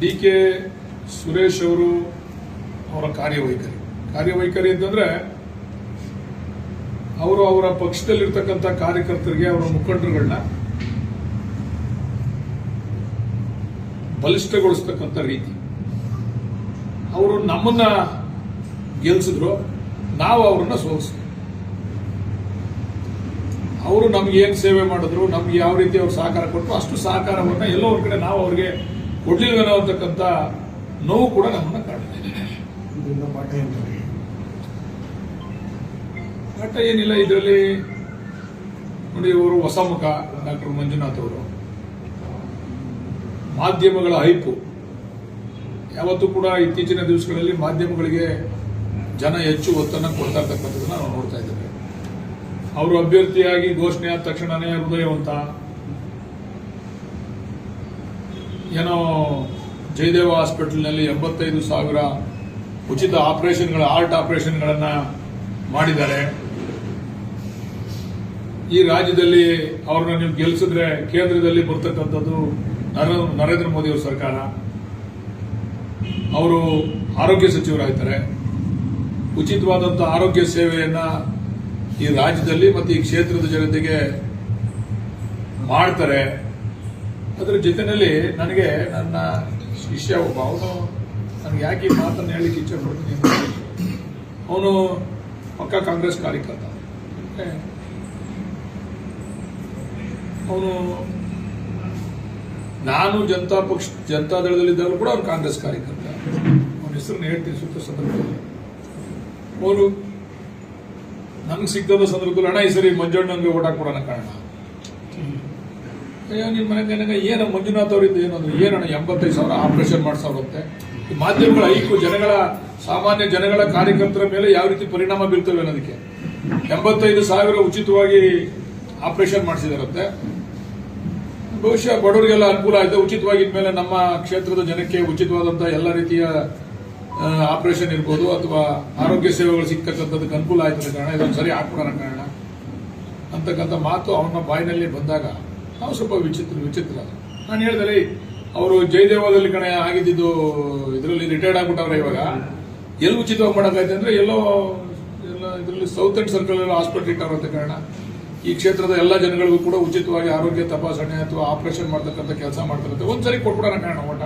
D K Suresh ಅವರು ಅವರ ಕಾರ್ಯವೈಖರಿ. ಕಾರ್ಯವೈಖರಿ ಅಂತಂದ್ರೆ ಅವರು ಅವರ ಪಕ್ಷದಲ್ಲಿರ್ತಕ್ಕಂಥ ಕಾರ್ಯಕರ್ತರಿಗೆ ಅವರ ಮುಖಂಡರುಗಳನ್ನ ಬಲಿಷ್ಠಗೊಳಿಸ್ತಕ್ಕಂಥ ರೀತಿ. ಅವರು ನಮ್ಮನ್ನ ಗೆಲ್ಸಿದ್ರು, ನಾವು ಅವ್ರನ್ನ ಸೋಲಿಸಿದ್ರು ಅವರು ನಮ್ಗೆ ಏನು ಸೇವೆ ಮಾಡಿದ್ರು, ನಮ್ಗೆ ಯಾವ ರೀತಿ ಅವ್ರು ಸಹಕಾರ ಕೊಟ್ಟರು ಅಷ್ಟು ಸಹಕಾರವನ್ನ ಎಲ್ಲೋ ಒಂದು ಕಡೆ ನಾವು ಅವ್ರಿಗೆ ಕೊಡ್ಲಿಲ್ವೇನೋ ಅಂತಕ್ಕಂಥ ನೋವು ಕೂಡ ನಮ್ಮನ್ನ ಕಾಡುತ್ತೆ. ಪಾಠ ಏನು ಪಾಠ ಏನಿಲ್ಲ ಇದರಲ್ಲಿ ನೋಡಿ ಇವರು ಹೊಸ ಮುಖ ಡಾಕ್ಟರ್ ಮಂಜುನಾಥ್ ಅವರು. ಮಾಧ್ಯಮಗಳ ಹೈಪು. ಯಾವತ್ತೂ ಕೂಡ ಇತ್ತೀಚಿನ ದಿವಸಗಳಲ್ಲಿ ಮಾಧ್ಯಮಗಳಿಗೆ ಜನ ಹೆಚ್ಚು ಒತ್ತನ್ನು ಕೊಡ್ತಾ ಇರ್ತಕ್ಕಂಥದ್ದನ್ನ ನಾವು ನೋಡ್ತಾ ಇದ್ದೇವೆ. ಅವರು ಅಭ್ಯರ್ಥಿಯಾಗಿ ಘೋಷಣೆ ಆದ ತಕ್ಷಣನೇ ಹೃದಯವಂತ ಏನೋ ಜಯದೇವ ಹಾಸ್ಪಿಟಲ್ನಲ್ಲಿ ಎಂಬತ್ತೈದು ಸಾವಿರ ಉಚಿತ ಆಪರೇಷನ್ಗಳ ಆರ್ಟ್ ಆಪರೇಷನ್ಗಳನ್ನ ಮಾಡಿದ್ದಾರೆ. ಈ ರಾಜ್ಯದಲ್ಲಿ ಅವ್ರನ್ನ ನೀವು ಗೆಲ್ಸಿದ್ರೆ ಕೇಂದ್ರದಲ್ಲಿ ಬರ್ತಕ್ಕಂಥದ್ದು ನರ- ನರೇಂದ್ರ ಮೋದಿ ಅವರ ಸರ್ಕಾರ. ಅವರು ಆರೋಗ್ಯ ಸಚಿವರಾಗ್ತಾರೆ. ಉಚಿತವಾದಂಥ ಆರೋಗ್ಯ ಸೇವೆಯನ್ನು ಈ ರಾಜ್ಯದಲ್ಲಿ ಮತ್ತು ಈ ಕ್ಷೇತ್ರದ ಜನತೆಗೆ ಮಾಡ್ತಾರೆ. ಅದರ ಜೊತೆಯಲ್ಲಿ ನನಗೆ ನನ್ನ ಶಿಷ್ಯ ಒಬ್ಬ, ಅವನು ನನಗೆ ಯಾಕೆ ಈ ಮಾತನ್ನು ಹೇಳಲಿಕ್ಕೆ ಇಚ್ಛೆ ಪಡ್ತೀನಿ ಅವನು ಪಕ್ಕ ಕಾಂಗ್ರೆಸ್ ಕಾರ್ಯಕರ್ತ. ಅವನು ನಾನು ಜನತಾ ಪಕ್ಷ, ಜನತಾ ದಳದಲ್ಲಿದ್ದಾಗಲೂ ಕೂಡ ಅವನು ಕಾಂಗ್ರೆಸ್ ಕಾರ್ಯಕರ್ತ. ಅವನ ಹೆಸರನ್ನು ಹೇಳ್ತೀನಿ, ಸುತ್ತ ಸಂದರ್ಭದಲ್ಲಿ. ಅವನು ನನಗೆ ಸಿಗ್ತದ ಸಂದರ್ಭದಲ್ಲಿ ಹಣ ಈ ಸರಿ ಮಂಜಣ್ಣಂಗೆ ಓಟ್ ಹಾಕ್ಬಿಡೋಣ ಕಾರಣ. ಅಯ್ಯೋ ನಿಮ್ಮ ಮನೆಗೆ ನನಗೆ ಏನು ಮಂಜುನಾಥ್ ಅವರಿಂದ ಏನೋ ಏನೋ ಏನಣ್ಣ ಎಂಬತ್ತೈದು ಸಾವಿರ ಆಪರೇಷನ್ ಮಾಡಿಸೋರಂತೆ ಮಾಧ್ಯಮಗಳ ಐಕು ಜನಗಳ, ಸಾಮಾನ್ಯ ಜನಗಳ ಕಾರ್ಯಕರ್ತರ ಮೇಲೆ ಯಾವ ರೀತಿ ಪರಿಣಾಮ ಬೀರ್ತವೆ ಅನ್ನೋದಕ್ಕೆ? ಎಂಬತ್ತೈದು ಸಾವಿರ ಉಚಿತವಾಗಿ ಆಪರೇಷನ್ ಮಾಡಿಸಿದಾರಂತೆ ಬಹುಶಃ ಬಡವರಿಗೆಲ್ಲ ಅನುಕೂಲ ಆಯಿತು. ಉಚಿತವಾಗಿ ಮೇಲೆ ನಮ್ಮ ಕ್ಷೇತ್ರದ ಜನಕ್ಕೆ ಉಚಿತವಾದಂತಹ ಎಲ್ಲ ರೀತಿಯ ಆಪರೇಷನ್ ಇರ್ಬೋದು ಅಥವಾ ಆರೋಗ್ಯ ಸೇವೆಗಳು ಸಿಗ್ತಕ್ಕಂಥದ್ದಕ್ಕೆ ಅನುಕೂಲ ಆಯ್ತು ಕಾರಣ. ಇದೊಂದು ಸರಿ ಹಾಕ್ಬಿಡೋಣ ಕಾರಣ. ಅಂತಕ್ಕಂಥ ಮಾತು ಅವನ ಬಾಯಿನಲ್ಲಿ ಬಂದಾಗ ನಾವು ಸ್ವಲ್ಪ ವಿಚಿತ್ರ ವಿಚಿತ್ರ. ನಾನು ಹೇಳಿದ್ರೆ ಅವರು ಜಯದೇವದಲ್ಲಿ ಕಣೆ ಆಗಿದ್ದು ಇದರಲ್ಲಿ ರಿಟೈರ್ಡ್ ಆಗ್ಬಿಟ್ಟವ್ರೆ ಇವಾಗ. ಎಲ್ಲಿ ಉಚಿತವಾಗಿ ಮಾಡೋಕ್ಕಾಯ್ತು ಅಂದ್ರೆ ಎಲ್ಲೋ, ಎಲ್ಲ ಇದರಲ್ಲಿ ಸೌತ್ ಎಂಡ್ ಸರ್ಕಲ್ ಹಾಸ್ಪಿಟಲ್ ಇಟ್ಟವ್ರಂತ ಕಾರಣ. ಈ ಕ್ಷೇತ್ರದ ಎಲ್ಲ ಜನಗಳಿಗೂ ಕೂಡ ಉಚಿತವಾಗಿ ಆರೋಗ್ಯ ತಪಾಸಣೆ ಅಥವಾ ಆಪರೇಷನ್ ಮಾಡ್ತಕ್ಕಂಥ ಕೆಲಸ ಮಾಡ್ತಾರಂತೆ ಒಂದ್ಸರಿ ಕೊಟ್ಬಿಡೋಣ ಕಾರಣ ಓಟ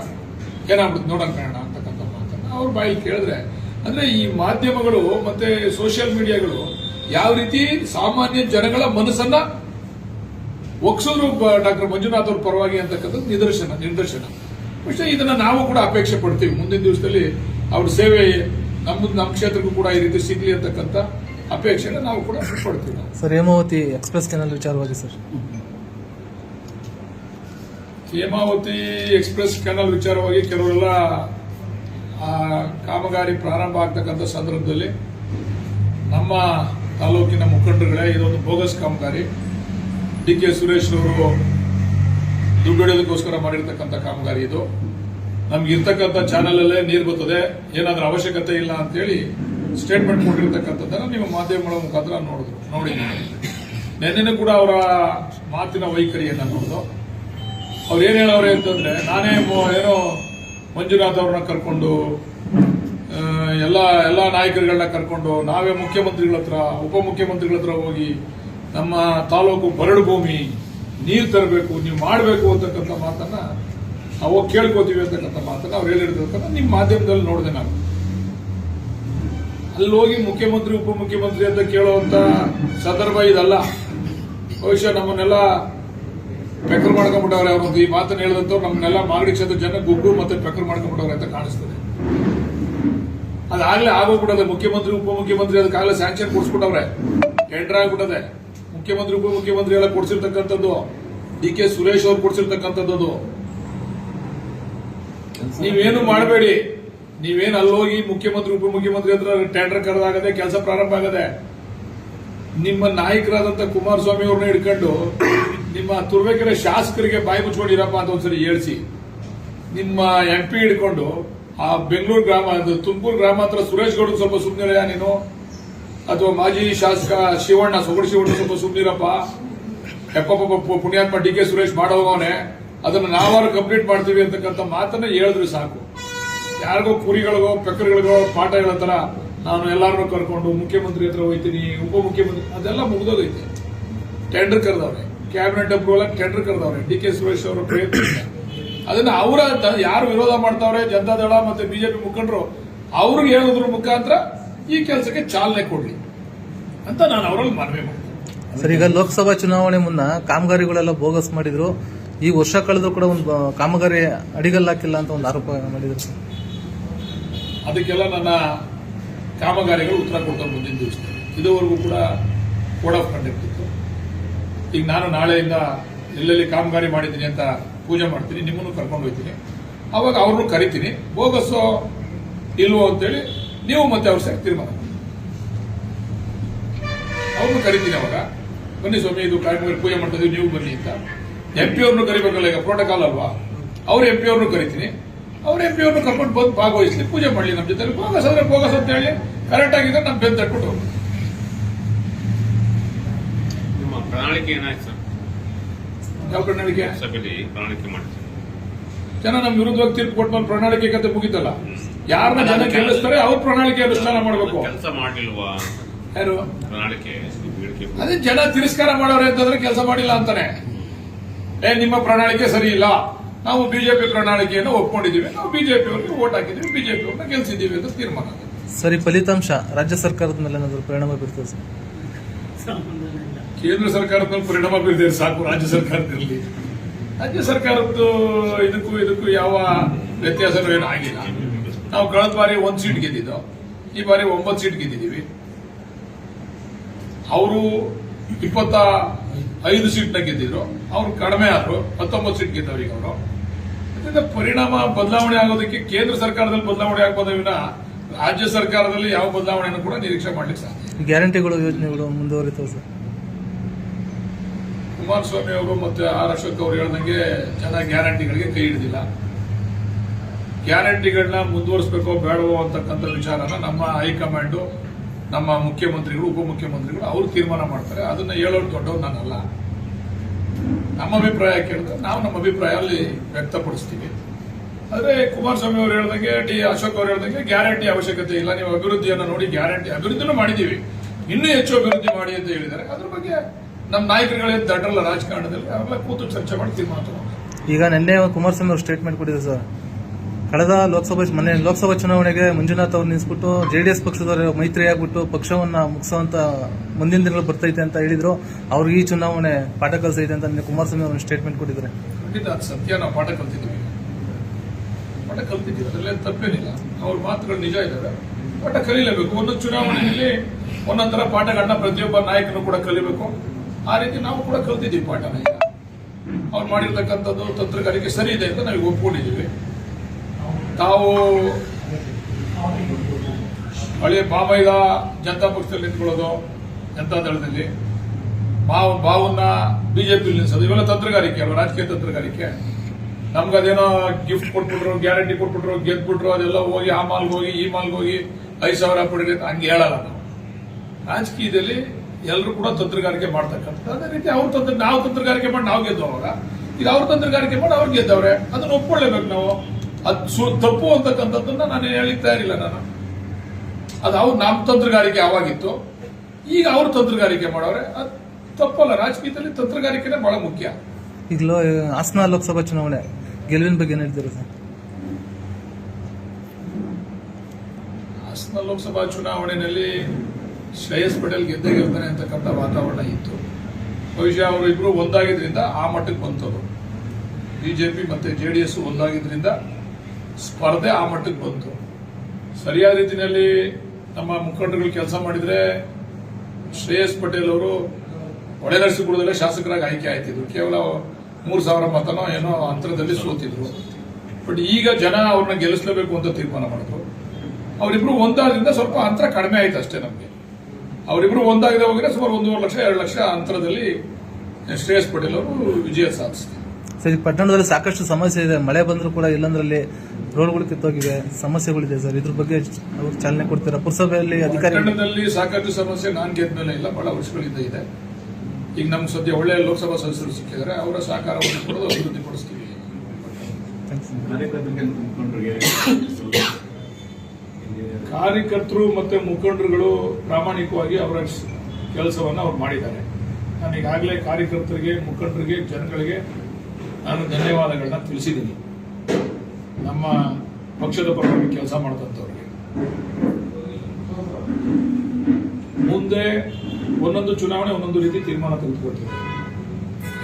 ಏನಾಗ್ಬಿಡುತ್ತೆ ನೋಡೋಣ ಕಾರಣ ಅಂತಕ್ಕಂಥ ಮಾತನ್ನ ಅವ್ರ ಬಾಯಿ ಕೇಳಿದ್ರೆ, ಅಂದ್ರೆ ಈ ಮಾಧ್ಯಮಗಳು ಮತ್ತೆ ಸೋಷಿಯಲ್ ಮೀಡಿಯಾಗಳು ಯಾವ ರೀತಿ ಸಾಮಾನ್ಯ ಜನಗಳ ಮನಸ್ಸನ್ನ ಒಕ್ಸೂರು ಡಾಕ್ಟರ್ ಮಂಜುನಾಥ್ ಅವ್ರ ಪರವಾಗಿ ಅಂತಕ್ಕಂಥದ್ದು ನಿದರ್ಶನ ನಿದರ್ಶನ ಅಷ್ಟೇ ಇದನ್ನ ನಾವು ಕೂಡ ಅಪೇಕ್ಷೆ ಪಡ್ತೀವಿ. ಮುಂದಿನ ದಿವಸದಲ್ಲಿ ಅವ್ರ ಸೇವೆ ನಮ್ಮ ನಮ್ಮ ಕ್ಷೇತ್ರಕ್ಕೂ ಕೂಡ ಈ ರೀತಿ ಸಿಗ್ಲಿ ಅಂತಕ್ಕಂಥ ಅಪೇಕ್ಷೆನ ನಾವು ಕೂಡ ಪಡ್ತೀವಿ. ಸರ್ ಹೇಮಾವತಿ ಎಕ್ಸ್ಪ್ರೆಸ್ ಚಾನಲ್ ವಿಚಾರವಾಗಿ ಸರ್? ಹೇಮಾವತಿ ಎಕ್ಸ್ಪ್ರೆಸ್ ಚಾನಲ್ ವಿಚಾರವಾಗಿ ಕೆಲವರೆಲ್ಲ ಕಾಮಗಾರಿ ಪ್ರಾರಂಭ ಆಗ್ತಕ್ಕಂಥ ಸಂದರ್ಭದಲ್ಲಿ ನಮ್ಮ ತಾಲೂಕಿನ ಮುಖಂಡರುಗಳೇ ಇದೊಂದು ಬೋಗಸ್ ಕಾಮಗಾರಿ. ಡಿ ಕೆ ಸುರೇಶ್ ಅವರು ದುಡ್ಡು ಹೊಡೆಯೋದಕ್ಕೋಸ್ಕರ ಮಾಡಿರ್ತಕ್ಕಂಥ ಕಾಮಗಾರಿ ಇದು. ನಮ್ಗೆ ಇರ್ತಕ್ಕಂಥ ಚಾನೆಲ್ ಅಲ್ಲೇ ನೀರು ಬರ್ತದೆ, ಏನಾದ್ರೂ ಅವಶ್ಯಕತೆ ಇಲ್ಲ ಅಂತೇಳಿ ಸ್ಟೇಟ್ಮೆಂಟ್ ಕೊಟ್ಟಿರ್ತಕ್ಕಂಥದ್ದನ್ನು ನೀವು ಮಾಧ್ಯಮಗಳ ಮುಖಾಂತರ ನೋಡಿದ್ರು, ನೋಡಿ ನಿನ್ನೆ ಕೂಡ ಅವರ ಮಾತಿನ ವೈಖರಿಯನ್ನ ನೋಡಿದ್ರು. ಅವ್ರು ಏನ್ ಹೇಳವ್ರೆ ಅಂತಂದ್ರೆ, ನಾನೇ ಏನೋ ಮಂಜುನಾಥ್ ಅವ್ರನ್ನ ಕರ್ಕೊಂಡು ಎಲ್ಲ ಎಲ್ಲ ನಾಯಕರುಗಳನ್ನ ಕರ್ಕೊಂಡು ನಾವೇ ಮುಖ್ಯಮಂತ್ರಿಗಳ ಹತ್ರ, ಉಪಮುಖ್ಯಮಂತ್ರಿಗಳ ಹತ್ರ ಹೋಗಿ ನಮ್ಮ ತಾಲೂಕು ಬರಡು ಭೂಮಿ, ನೀರು ತರಬೇಕು, ನೀವು ಮಾಡಬೇಕು ಅಂತಕ್ಕಂಥ ಮಾತನ್ನ ನಾವು ಕೇಳ್ಕೋತೀವಿ ಅಂತಕ್ಕಂಥ ಮಾತನ್ನ ಅವ್ರು ಹೇಳಿರ್ತಕ್ಕಂಥ ನಿಮ್ಮ ಮಾಧ್ಯಮದಲ್ಲಿ ನೋಡಿದೆ ನಾನು. ಅಲ್ಲಿ ಹೋಗಿ ಮುಖ್ಯಮಂತ್ರಿ, ಉಪಮುಖ್ಯಮಂತ್ರಿ ಅಂತ ಕೇಳುವಂತ ಸಂದರ್ಭ ಇದಲ್ಲ. ಬಹುಶಃ ನಮ್ಮನ್ನೆಲ್ಲ ಪೆಕರ್ ಮಾಡ್ಕೊಂಡ್ಬಿಟ್ಟವ್ರೆ ಅವ್ರದ್ದು ಈ ಮಾತನ್ನು ಹೇಳಿದಂತವ್ರು ನಮ್ಮನ್ನೆಲ್ಲ ಮಾಗಡಿ ಕ್ಷೇತ್ರ ಜನ ಗುಗ್ಗು ಮತ್ತೆ ಪೆಕರ್ ಮಾಡ್ಕೊಂಡ್ಬಿಟ್ಟವ್ರೆ ಅಂತ ಕಾಣಿಸ್ತದೆ. ಅದಾಗಲೇ ಆಗೋಗ್ಬಿಟ್ಟದೆ, ಮುಖ್ಯಮಂತ್ರಿ, ಉಪಮುಖ್ಯಮಂತ್ರಿ ಅದಕ್ಕಾಗಲೇ ಸ್ಯಾಂಕ್ಷನ್ ಕೊಡಿಸ್ಬಿಟ್ಟವ್ರೆ. ಟೆಂಡರ್ ಆಗ್ಬಿಟ್ಟದೆ. ಮುಖ್ಯಮಂತ್ರಿ, ಉಪಮುಖ್ಯಮಂತ್ರಿ ಎಲ್ಲ ಕೊಡ್ಸಿರ್ತಕ್ಕಂಥದ್ದು. ಡಿ ಕೆ ಸುರೇಶ್ ಅವ್ರು ಕೊಡ್ಸಿರ್ತಕ್ಕಂಥದ್ದು. ನೀವೇನು ಮಾಡಬೇಡಿ. ನೀವೇನು ಅಲ್ಲೋಗಿ ಮುಖ್ಯಮಂತ್ರಿ, ಉಪಮುಖ್ಯಮಂತ್ರಿ ಹತ್ರ ಟೆಂಡರ್ ಕರೆದಾಗದೆ ಕೆಲಸ ಪ್ರಾರಂಭ ಆಗದೆ ನಿಮ್ಮ ನಾಯಕರಾದಂತ ಕುಮಾರಸ್ವಾಮಿ ಅವ್ರನ್ನ ಹಿಡ್ಕೊಂಡು ನಿಮ್ಮ ತುರ್ಬೇಕೆರೆ ಶಾಸಕರಿಗೆ ಬಾಯಿ ಮುಚ್ಕೊಂಡಿರಪ್ಪ ಅಂತ ಒಂದ್ಸರಿ ಹೇಳ್ಸಿ. ನಿಮ್ಮ ಎಂ ಪಿ ಹಿಡ್ಕೊಂಡು ಆ ಬೆಂಗಳೂರು ಗ್ರಾಮ ತುಮಕೂರು ಹತ್ರ ಸುರೇಶ್ ಗೌಡ ಸ್ವಲ್ಪ ಸುಮ್ಮನೆ ನೀನು. ಅಥವಾ ಮಾಜಿ ಶಾಸಕ ಶಿವಣ್ಣ, ಸೊಗಡು ಶಿವಣ್ಣ ಸ್ವಲ್ಪ ಸುಮ್ಮನಿರಪ್ಪ ಹೆಪ್ಪಪ್ಪ ಪುಣ್ಯಾತ್ಮ ಡಿ ಕೆ ಸುರೇಶ್ ಮಾಡೋಗವನೆ ಅದನ್ನ ನಾವಾರು ಕಂಪ್ಲೀಟ್ ಮಾಡ್ತೀವಿ ಅಂತಕ್ಕಂಥ ಮಾತನ್ನ ಹೇಳಿದ್ರು ಸಾಕು. ಯಾರಿಗೋ ಕುರಿಗಳಿಗೋ, ಪೆಕ್ಕರಿಗಳಿಗೋ ಪಾಠ ಹೇಳ್ತಾರ ತರ ನಾನು ಎಲ್ಲಾರನ್ನು ಕರ್ಕೊಂಡು ಮುಖ್ಯಮಂತ್ರಿ ಹತ್ರ ಹೋಗ್ತೀನಿ, ಉಪಮುಖ್ಯಮಂತ್ರಿ, ಅದೆಲ್ಲ ಮುಗಿದೋಗೈತೆ. ಟೆಂಡರ್ ಕರೆದವ್ರೆ. ಕ್ಯಾಬಿನೆಟ್ ಅಪ್ರೂವಲ್ ಟೆಂಡರ್ ಕರೆದವ್ರೆ. ಡಿ ಕೆ ಸುರೇಶ್ ಅವರ ಪ್ರಯತ್ನ. ಅದನ್ನ ಅವರ ಯಾರು ವಿರೋಧ ಮಾಡ್ತಾವ್ರೆ, ಜನತಾದಳ ಮತ್ತೆ ಬಿಜೆಪಿ ಮುಖಂಡರು, ಅವ್ರಿಗೆ ಹೇಳೋದ್ರ ಮುಖಾಂತರ ಈ ಕೆಲಸಕ್ಕೆ ಚಾಲನೆ ಕೊಡಲಿ ಅಂತ ನಾನು ಅವರಲ್ಲಿ ಮನವಿ ಮಾಡ್ತೀನಿ. ಸರ್ ಈಗ ಲೋಕಸಭಾ ಚುನಾವಣೆ ಮುನ್ನ ಕಾಮಗಾರಿಗಳೆಲ್ಲ ಬೋಗಸ್ ಮಾಡಿದ್ರು. ಈ ವರ್ಷ ಕಳೆದ್ರು ಕೂಡ ಒಂದು ಕಾಮಗಾರಿ ಅಡಿಗಲ್ಲಾಕಿಲ್ಲ ಅಂತ ಒಂದು ಆರೋಪ ಮಾಡಿದ್ರು. ಅದಕ್ಕೆಲ್ಲ ನನ್ನ ಕಾಮಗಾರಿಗಳು ಉತ್ತರ ಕೊಡ್ತಾ ಮುಂದಿನ ದಿವಸ. ಇದುವರೆಗೂ ಕೂಡ ಕೋಡ್ ಆಫ್ ಕಂಡಕ್ಟ್ ಇತ್ತು. ಈಗ ನಾನು ನಾಳೆಯಿಂದ ಎಲ್ಲೆಲ್ಲಿ ಕಾಮಗಾರಿ ಮಾಡಿದ್ದೀನಿ ಅಂತ ಪೂಜೆ ಮಾಡ್ತೀನಿ ನಿಮ್ಮನ್ನು ಕರ್ಕೊಂಡು ಹೋಗ್ತೀನಿ. ಅವಾಗ ಅವ್ರನ್ನೂ ಕರಿತೀನಿ. ಬೋಗಸ್ಸು ಇಲ್ವೋ ಅಂತೇಳಿ ನೀವು ಮತ್ತೆ ಅವ್ರ ಸಹ ತೀರ್ಮಾನ ಅವ್ರನ್ನು ಕರಿತೀನಿ ಅವಾಗ. ಬನ್ನಿ ಸ್ವಾಮಿ ಇದು ಕಾಮಗಾರಿ ಪೂಜೆ ಮಾಡ್ತಿದ್ವಿ ನೀವು ಬನ್ನಿ ಅಂತ. ಎಂ ಪಿ ಅವ್ರನ್ನೂ ಕರಿಬೇಕಲ್ಲ ಈಗ ಪ್ರೋಟೋಕಾಲ್ ಅಲ್ವಾ? ಅವ್ರು ಎಂ ಪಿ ಅವ್ರನ್ನೂ ಕರಿತೀನಿ. ಅವ್ರ ಎಂ ಪಿ ಅವ್ರನ್ನು ಕರ್ಕೊಂಡು ಬಂದು ಭಾಗವಹಿಸ್ಲಿ ಪೂಜೆ ಮಾಡಲಿ ನಮ್ಮ ಜೊತೆ ಬೋಗಸ್ ಅಂದ್ರೆ ಬೋಗಸ್ ಅಂತ ಹೇಳಿ ಕರೆಕ್ಟ್ ಆಗಿದ್ರೆ ನಮ್ಮ ಬೆಂದು ತಟ್ಬಿಟ್ಟು ಹೋಗ್ಲಿ. ನಿಮ್ಮ ಪ್ರಣಾಳಿಕೆ ಏನಾಯ್ತು ಸರ್? ಯಾವ ಪ್ರಣಾಳಿಕೆ? ಸಭೆಯಲ್ಲಿ ಪ್ರಣಾಳಿಕೆ ಮಾಡಿ ಜನ ನಮ್ಮ ವಿರುದ್ಧವಾಗಿ ತೀರ್ಪು ಕೊಟ್ಟು ಪ್ರಣಾಳಿಕೆ ಕತೆ ಮುಗಿತಲ್ಲ? ಯಾರನ್ನ ಜನ ಗೆಲ್ಲಿಸ್ತಾರೆ ಅವ್ರ ಪ್ರಣಾಳಿಕೆ ಅನುಷ್ಠಾನ ಮಾಡಬೇಕು? ಕೆಲಸ ಮಾಡಿಲ್ವಾ ಯಾರು? ಪ್ರಣಾಳಿಕೆ ಅದೇ ಜನ ತಿರಸ್ಕಾರ ಮಾಡೋರು ಅಂತಂದ್ರೆ ಕೆಲಸ ಮಾಡಿಲ್ಲ ಅಂತಾನೆ. ಏ ನಿಮ್ಮ ಪ್ರಣಾಳಿಕೆ ಸರಿ ಇಲ್ಲ. ನಾವು ಬಿಜೆಪಿ ಪ್ರಣಾಳಿಕೆಯನ್ನು ಒಪ್ಕೊಂಡಿದ್ದೀವಿ. ನಾವು ಬಿಜೆಪಿ ಅವರಿಗೆ ಓಟ್ ಹಾಕಿದ್ದೀವಿ. ಬಿಜೆಪಿ ಅವ್ರನ್ನ ಗೆಲ್ಸಿದ್ದೀವಿ ಅಂತ ತೀರ್ಮಾನ. ಸರಿ ಫಲಿತಾಂಶ. ರಾಜ್ಯ ಸರ್ಕಾರದ ಮೇಲೆ ಏನಾದರೂ ಪರಿಣಾಮ ಬೀರ್ತದೆ ಸರ್? ಕೇಂದ್ರ ಸರ್ಕಾರದ ಮೇಲೆ ಪರಿಣಾಮ ಬೀರಿದೆ ಸಾಕು. ರಾಜ್ಯ ಸರ್ಕಾರದಲ್ಲಿ ರಾಜ್ಯ ಸರ್ಕಾರದ್ದು ಇದಕ್ಕೂ ಇದಕ್ಕೂ ಯಾವ ವ್ಯತ್ಯಾಸನೂ ಏನೂ ಆಗಿಲ್ಲ. ನಾವು ಕಳೆದ ಬಾರಿ ಒಂದು ಸೀಟ್ ಗೆದ್ದಿದ್ದು. ಈ ಬಾರಿ ಒಂಬತ್ತು ಸೀಟ್ ಗೆದ್ದಿದ್ದೀವಿ. ಅವರು ಇಪ್ಪತ್ತ ಐದು ಸೀಟ್ನ ಗೆದ್ದಿದ್ರು. ಅವ್ರು ಕಡಿಮೆ ಆದ್ರು. ಹತ್ತೊಂಬತ್ತು ಸೀಟ್ ಗೆದ್ದವ್ರು ಈಗ ಅವರು. ಅದರಿಂದ ಪರಿಣಾಮ ಬದಲಾವಣೆ ಆಗೋದಕ್ಕೆ ಕೇಂದ್ರ ಸರ್ಕಾರದಲ್ಲಿ ಬದಲಾವಣೆ ಆಗ್ಬೋದ ವಿನ ರಾಜ್ಯ ಸರ್ಕಾರದಲ್ಲಿ ಯಾವ ಬದಲಾವಣೆಯನ್ನು ಕೂಡ ನಿರೀಕ್ಷೆ ಮಾಡ್ಲಿಕ್ಕೆ ಸಾಧ್ಯ ಗ್ಯಾರಂಟಿಗಳು ಯೋಜನೆಗಳು ಮುಂದುವರಿತವೆ ಸರ್. ಕುಮಾರಸ್ವಾಮಿ ಅವರು ಮತ್ತೆ ಆರ್ ಅಶೋಕ್ ಅವರು ಹೇಳ್ದಂಗೆ ಜನ ಗ್ಯಾರಂಟಿಗಳಿಗೆ ಕೈ ಹಿಡಿದಿಲ್ಲ. ಗ್ಯಾರಂಟಿಗಳನ್ನ ಮುಂದುವರಿಸಬೇಕೋ ಬೇಡವೋ ಅಂತಕ್ಕಂಥ ವಿಚಾರನ ನಮ್ಮ ಹೈಕಮಾಂಡು, ನಮ್ಮ ಮುಖ್ಯಮಂತ್ರಿಗಳು, ಉಪಮುಖ್ಯಮಂತ್ರಿಗಳು ಅವರು ತೀರ್ಮಾನ ಮಾಡ್ತಾರೆ. ಅದನ್ನ ಹೇಳೋರು ದೊಡ್ಡವ್ರು ನಾನಲ್ಲ. ನಮ್ಮ ಅಭಿಪ್ರಾಯ ಕೇಳಿದ್ರೆ ನಾವು ನಮ್ಮ ಅಭಿಪ್ರಾಯ ಅಲ್ಲಿ ವ್ಯಕ್ತಪಡಿಸ್ತೀವಿ. ಆದ್ರೆ ಕುಮಾರಸ್ವಾಮಿ ಅವರು ಹೇಳ್ದಂಗೆ ಡಿ ಅಶೋಕ್ ಅವರು ಹೇಳ್ದಂಗೆ ಗ್ಯಾರಂಟಿ ಅವಶ್ಯಕತೆ ಇಲ್ಲ. ನೀವು ಅಭಿವೃದ್ಧಿಯನ್ನು ನೋಡಿ ಗ್ಯಾರಂಟಿ, ಅಭಿವೃದ್ಧಿನೂ ಮಾಡಿದ್ದೀವಿ. ಇನ್ನೂ ಹೆಚ್ಚು ಅಭಿವೃದ್ಧಿ ಮಾಡಿ ಅಂತ ಹೇಳಿದ್ದಾರೆ. ಅದ್ರ ಬಗ್ಗೆ ನಮ್ಮ ನಾಯಕರುಗಳೇ ದಡ್ರಲ್ಲ ರಾಜಕಾರಣದಲ್ಲಿ ಅವೆಲ್ಲ ಕೂತು ಚರ್ಚೆ ಮಾಡಿ ತೀರ್ಮಾನ ಈಗ ನಿನ್ನೆ ಕುಮಾರಸ್ವಾಮಿ ಅವರು ಸ್ಟೇಟ್ಮೆಂಟ್ ಕೊಟ್ಟಿದ್ದಾರೆ ಸರ್. ಕಳೆದ ಲೋಕಸಭಾ ಮೊನ್ನೆ ಲೋಕಸಭಾ ಚುನಾವಣೆಗೆ ಮಂಜುನಾಥ್ ಅವ್ರು ನಿಲ್ಲಿಸ್ಬಿಟ್ಟು ಜೆಡಿಎಸ್ ಪಕ್ಷದವರು ಮೈತ್ರಿ ಆಗ್ಬಿಟ್ಟು ಪಕ್ಷವನ್ನ ಮುಗಿಸುವಂತ ಮುಂದಿನ ದಿನಗಳು ಬರ್ತೈತೆ ಅಂತ ಹೇಳಿದ್ರು. ಅವ್ರಿಗೆ ಈ ಚುನಾವಣೆ ಪಾಠ ಕಲಿಸೈತೆ ಅಂತ ಕುಮಾರಸ್ವಾಮಿ ಅವರು ಸ್ಟೇಟ್ಮೆಂಟ್ ಕೊಟ್ಟಿದ್ದಾರೆ. ಖಂಡಿತ, ಅದು ಸತ್ಯ. ನಾವು ಪಾಠ ಕಲ್ತಿದ್ದೀವಿ. ಪಾಠ ಕಲ್ತಿದ್ದೀವಿ. ಅದರಲ್ಲೇ ತಪ್ಪೇನಿಲ್ಲ. ಅವ್ರ ಮಾತುಗಳು ನಿಜ ಇದ್ದಾವೆ. ಪಾಠ ಕಲಿಲೇಬೇಕು. ಒಂದೊಂದು ಚುನಾವಣೆಯಲ್ಲಿ ಒಂದೊಂದರ ಪಾಠಗಳನ್ನ ಪ್ರತಿಯೊಬ್ಬ ನಾಯಕನು ಕೂಡ ಕಲಿಬೇಕು. ಆ ರೀತಿ ನಾವು ಕೂಡ ಕಲ್ತಿದ್ದೀವಿ ಪಾಠ ಅವ್ರು ಮಾಡಿರ್ತಕ್ಕಂಥದ್ದು ತಂತ್ರಗಾರಿಕೆ ಸರಿ ಇದೆ ಅಂತ ನಾವು ಒಪ್ಕೊಂಡಿದ್ದೀವಿ. ತಾವು ಹಳೆ ಬಾಮೈದ ಜನತಾ ಪಕ್ಷದಲ್ಲಿ ನಿಂತ್ಕೊಳ್ಳೋದು ಜನತಾ ದಳದಲ್ಲಿ? ಮಾವು ಬಾವನ್ನ ಬಿಜೆಪಿ ನಿಲ್ಲಿಸೋದು ಇವೆಲ್ಲ ತಂತ್ರಗಾರಿಕೆ ಅಲ್ವಾ? ರಾಜಕೀಯ ತಂತ್ರಗಾರಿಕೆ. ನಮ್ಗೆ ಅದೇನೋ ಗಿಫ್ಟ್ ಕೊಟ್ಬಿಟ್ರು ಗ್ಯಾರಂಟಿ ಕೊಟ್ಬಿಟ್ರು, ಗೆದ್ಬಿಟ್ರು, ಅದೆಲ್ಲ ಹೋಗಿ, ಆ ಮಾಲ್ಗೆ ಹೋಗಿ, ಈ ಮಾಲ್ಗೆ ಹೋಗಿ ಐದು ಸಾವಿರ ಪಡೀರಿ ಅಂತ ಹಂಗೆ ಹೇಳಲ್ಲ ನಾವು. ರಾಜಕೀಯದಲ್ಲಿ ಎಲ್ಲರೂ ಕೂಡ ತಂತ್ರಗಾರಿಕೆ ಮಾಡ್ತಕ್ಕಂಥದ್ದು. ಅದೇ ರೀತಿ ಅವ್ರ ತಂತ್ರ ನಾವು ತಂತ್ರಗಾರಿಕೆ ಮಾಡಿ ನಾವು ಗೆದ್ದು ಅವಾಗ ಈಗ ಅವ್ರ ತಂತ್ರಗಾರಿಕೆ ಮಾಡಿ ಅವ್ರು ಗೆದ್ದವ್ರೆ. ಅದನ್ನ ಒಪ್ಕೊಳ್ಳೇಬೇಕು ನಾವು. ಅದು ಸು ತಪ್ಪು ಅಂತಕ್ಕಂಥದ್ದನ್ನ ನಾನು ಹೇಳಿ ತಯಾರಿಲ್ಲ ನಾನು. ಅದು ಅವ್ರು ನಮ್ಮ ತಂತ್ರಗಾರಿಕೆ ಆವಾಗಿತ್ತು. ಈಗ ಅವ್ರ ತಂತ್ರಗಾರಿಕೆ ಮಾಡೋರೆ. ಅದು ತಪ್ಪಲ್ಲ ರಾಜಕೀಯದಲ್ಲಿ ತಂತ್ರಗಾರಿಕೆನೇ ಬಹಳ ಮುಖ್ಯ. ಈಗ ಹಾಸನ ಲೋಕಸಭಾ ಚುನಾವಣೆ. ಗೆಲುವಿನ ಬಗ್ಗೆ ಏನ್ ಹೇಳ್ತೀರಾ ಸರ್? ಹಾಸನ ಲೋಕಸಭಾ ಚುನಾವಣೆಯಲ್ಲಿ ಶ್ರೇಯಸ್ ಪಟೇಲ್ ಗೆದ್ದೇ ಗೆಲ್ತಾನೆ ಅಂತಕ್ಕಂಥ ವಾತಾವರಣ ಇತ್ತು. ಬಹುಶಃ ಅವರು ಇಬ್ರು ಒಂದಾಗಿದ್ರಿಂದ ಆ ಮಟ್ಟಕ್ಕೆ ಬಂತವರು ಬಿಜೆಪಿ ಮತ್ತೆ ಜೆಡಿಎಸ್ ಒಂದಾಗಿದ್ರಿಂದ ಸ್ಪರ್ಧೆ ಆ ಮಟ್ಟಕ್ಕೆ ಬಂತು. ಸರಿಯಾದ ರೀತಿಯಲ್ಲಿ ನಮ್ಮ ಮುಖಂಡರುಗಳು ಕೆಲಸ ಮಾಡಿದ್ರೆ ಶ್ರೇಯಸ್ ಪಟೇಲ್ ಅವರು ಒಳನರಸೀಪುರದಲ್ಲೇ ಶಾಸಕರಾಗಿ ಆಯ್ಕೆ ಆಯ್ತಿದ್ರು. ಕೇವಲ ಮೂರು ಸಾವಿರ ಮತನೋ ಏನೋ ಅಂತರದಲ್ಲಿ ಸೋತಿದ್ರು. ಬಟ್ ಈಗ ಜನ ಅವ್ರನ್ನ ಗೆಲ್ಲಿಸಲೇಬೇಕು ಅಂತ ತೀರ್ಮಾನ ಮಾಡಿದ್ರು. ಅವರಿಬ್ರು ಒಂದಾದ್ರಿಂದ ಸ್ವಲ್ಪ ಅಂತರ ಕಡಿಮೆ ಆಯ್ತು ಅಷ್ಟೇ ನಮಗೆ. ಅವರಿಬ್ರು ಒಂದಾಗಿದೆ ಹೋಗಿದ್ರೆ ಸುಮಾರು ಒಂದೂವರೆ ಲಕ್ಷ, ಎರಡು ಲಕ್ಷ ಅಂತರದಲ್ಲಿ ಶ್ರೇಯಸ್ ಪಟೇಲ್ ಅವರು ವಿಜಯ ಸಾಧಿಸಿದ್ರು. ಸರ್ ಈ ಪಟ್ಟಣದಲ್ಲಿ ಸಾಕಷ್ಟು ಸಮಸ್ಯೆ ಇದೆ. ಮಳೆ ಬಂದರೂ ಕೂಡ ಇಲ್ಲಂದ್ರಲ್ಲಿ ರೋಡ್ಗಳು ಕಿತ್ತೋಗಿವೆ ಸಮಸ್ಯೆಗಳಿದೆ ಸರ್. ಇದ್ರ ಬಗ್ಗೆ ಅವ್ರು ಚಾಲನೆ ಕೊಡ್ತೀರಾ? ಪುರಸಭೆಯಲ್ಲಿ ಅಧಿಕಾರಿ ಪಟ್ಟಣದಲ್ಲಿ ಸಾಕಷ್ಟು ಸಮಸ್ಯೆ. ನಾನು ಗೆದ್ದ ಮೇಲೆ ಇಲ್ಲ ಬಹಳ ವರ್ಷಗಳಿಂದ ಇದೆ. ಈಗ ನಮ್ಗೆ ಸದ್ಯ ಒಳ್ಳೆಯ ಲೋಕಸಭಾ ಸದಸ್ಯರು ಸಿಕ್ಕಿದ್ದಾರೆ. ಅವರ ಸಹಕಾರವನ್ನು ಕೊಡೋದು ಅಭಿವೃದ್ಧಿ ಪಡಿಸ್ತೀವಿ. ಕಾರ್ಯಕರ್ತರು ಮತ್ತೆ ಮುಖಂಡರುಗಳು ಪ್ರಾಮಾಣಿಕವಾಗಿ ಅವರ ಕೆಲಸವನ್ನು ಅವ್ರು ಮಾಡಿದ್ದಾರೆ. ನಾನು ಈಗಾಗಲೇ ಕಾರ್ಯಕರ್ತರಿಗೆ ಮುಖಂಡರಿಗೆ ಜನಗಳಿಗೆ ನಾನು ಧನ್ಯವಾದಗಳನ್ನ ತಿಳಿಸಿದ್ದೀನಿ. ನಮ್ಮ ಪಕ್ಷದ ಪರವಾಗಿ ಕೆಲಸ ಮಾಡಿದಂಥವ್ರಿಗೆ ಮುಂದೆ ಒಂದೊಂದು ಚುನಾವಣೆ, ಒಂದೊಂದು ರೀತಿ ತೀರ್ಮಾನ ತೆಗೆದುಕೊಳ್ತೀವಿ